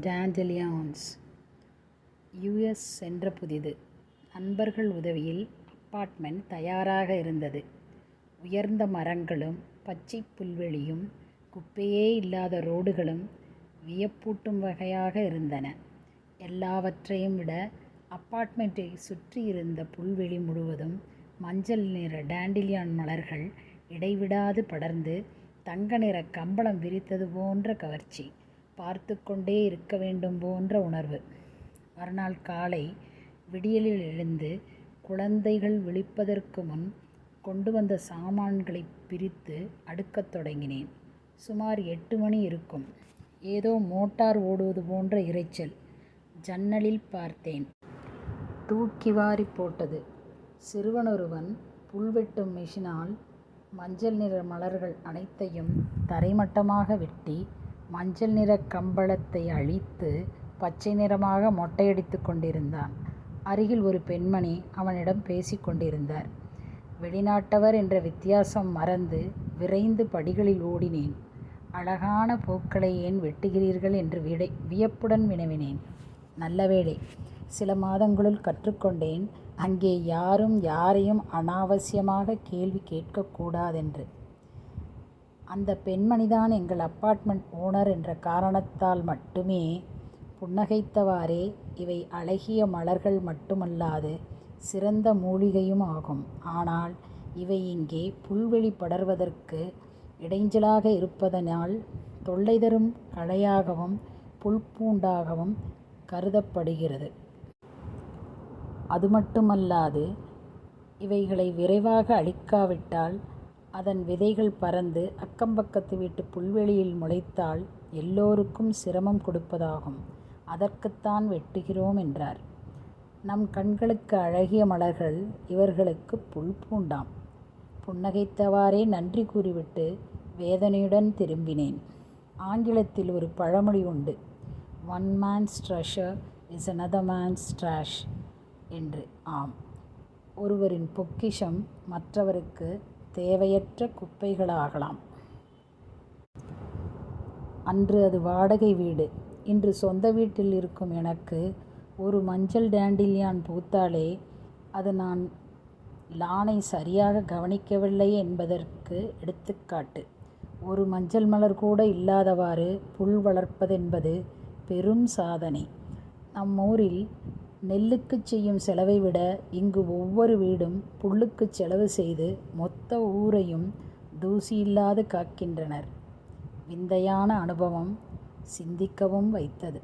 டேண்டலியான்ஸ் US சென்ற புதிது. நண்பர்கள் உதவியில் அபார்ட்மெண்ட் தயாராக இருந்தது. உயர்ந்த மரங்களும் பச்சை புல்வெளியும் குப்பையே இல்லாத ரோடுகளும் வியப்பூட்டும் வகையாக இருந்தன. எல்லாவற்றையும் விட அப்பார்ட்மெண்டை சுற்றி இருந்த புல்வெளி முழுவதும் மஞ்சள் நிற டேண்டிலியான் மலர்கள் இடைவிடாது படர்ந்து தங்க நிற கம்பளம் விரித்தது போன்ற கவர்ச்சி. பார்த்து கொண்டே இருக்க வேண்டும் போன்ற உணர்வு. மறுநாள் காலை விடியலில் எழுந்து குழந்தைகள் விழிப்பதற்கு முன் கொண்டு வந்த சாமான்களைப் பிரித்து அடுக்கத் தொடங்கினேன். சுமார் எட்டு மணி இருக்கும். ஏதோ மோட்டார் ஓடுவது போன்ற இரைச்சல். ஜன்னலில் பார்த்தேன். தூக்கி வாரிப் போட்டது. சிறுவனொருவன் புல் வெட்டும் மஞ்சள் நிற மலர்கள் அனைத்தையும் தரைமட்டமாக வெட்டி மஞ்சள் நிறக் கம்பளத்தை அழித்து பச்சை நிறமாக மொட்டையடித்துக் கொண்டிருந்தான். அருகில் ஒரு பெண்மணி அவனிடம் பேசிக் கொண்டிருந்தார். வெளிநாட்டவர் என்ற வித்தியாசம் மறந்து விரைந்து படிகளில் ஓடினேன். அழகான பூக்களை ஏன் வெட்டுகிறீர்கள் என்று விடை வியப்புடன் வினவினேன். நல்ல வேளை சில மாதங்களுள் கற்றுக்கொண்டேன் அங்கே யாரும் யாரையும் அனாவசியமாக கேள்வி கேட்கக்கூடாதென்று அந்த பெண்மணிதான் எங்கள் அப்பார்ட்மெண்ட் ஓனர் என்ற காரணத்தால் மட்டுமே புன்னகைத்தவாறே இவை அழகிய மலர்கள் மட்டுமல்லாது சிறந்த மூலிகையும் ஆகும். ஆனால் இவை இங்கே புல்வெளி படர்வதற்கு இடைஞ்சலாக இருப்பதனால் தொல்லை தரும் களையாகவும் புல்பூண்டாகவும் கருதப்படுகிறது. அது மட்டுமல்லாது இவைகளை விரைவாக அழிக்காவிட்டால் அதன் விதைகள் பறந்து அக்கம்பக்கத்து வீட்டுப் புல்வெளியில் முளைத்தால் எல்லோருக்கும் சிரமம் கொடுப்பதாகும். அதற்குத்தான் வெட்டுகிறோம் என்றார். நம் கண்களுக்கு அழகிய மலர்கள் இவர்களுக்கு புல் பூண்டாம் புன்னகைத்தவாறே நன்றி கூறிவிட்டு வேதனையுடன் திரும்பினேன். ஆங்கிலத்தில் ஒரு பழமொழி உண்டு one man's treasure is another man's trash என்று. ஆம். ஒருவரின் பொக்கிஷம் மற்றவருக்கு தேவையற்ற குப்பைகளாகலாம். அன்று அது வாடகை வீடு. இன்று சொந்த வீட்டில் இருக்கும் எனக்கு ஒரு மஞ்சள் டேண்டிலியான் பூத்தாலே அது நான் லானை சரியாக கவனிக்கவில்லை என்பதற்கு எடுத்துக்காட்டு. ஒரு மஞ்சள் மலர் கூட இல்லாதவாறு புல் வளர்ப்பதென்பது பெரும் சாதனை. நம் ஊரில் நெல்லுக்குச் செய்யும் செலவை விட இங்கு ஒவ்வொரு வீடும் புல்லுக்குச் செலவு செய்து மொத்த ஊரையும் தூசியில்லாது காக்கின்றனர். விந்தையான அனுபவம். சிந்திக்கவும் வைத்தது.